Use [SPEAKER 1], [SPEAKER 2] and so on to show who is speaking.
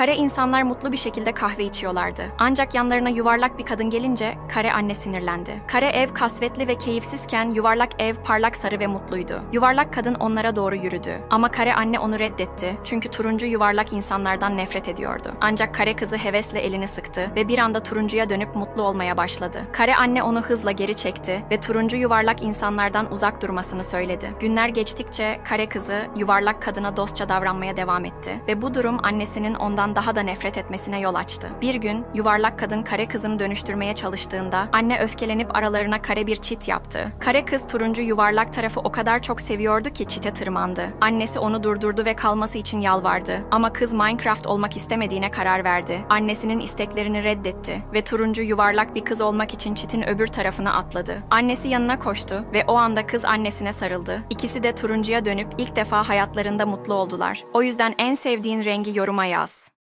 [SPEAKER 1] Kare insanlar mutlu bir şekilde kahve içiyorlardı. Ancak yanlarına yuvarlak bir kadın gelince kare anne sinirlendi. Kare ev kasvetli ve keyifsizken yuvarlak ev parlak sarı ve mutluydu. Yuvarlak kadın onlara doğru yürüdü. Ama kare anne onu reddetti çünkü turuncu yuvarlak insanlardan nefret ediyordu. Ancak kare kızı hevesle elini sıktı ve bir anda turuncuya dönüp mutlu olmaya başladı. Kare anne onu hızla geri çekti ve turuncu yuvarlak insanlardan uzak durmasını söyledi. Günler geçtikçe kare kızı yuvarlak kadına dostça davranmaya devam etti ve bu durum annesinin ondan daha da nefret etmesine yol açtı. Bir gün yuvarlak kadın kare kızını dönüştürmeye çalıştığında anne öfkelenip aralarına kare bir çit yaptı. Kare kız turuncu yuvarlak tarafı o kadar çok seviyordu ki çite tırmandı. Annesi onu durdurdu ve kalması için yalvardı. Ama kız Minecraft olmak istemediğine karar verdi. Annesinin isteklerini reddetti ve turuncu yuvarlak bir kız olmak için çitin öbür tarafına atladı. Annesi yanına koştu ve o anda kız annesine sarıldı. İkisi de turuncuya dönüp ilk defa hayatlarında mutlu oldular. O yüzden en sevdiğin rengi yoruma yaz.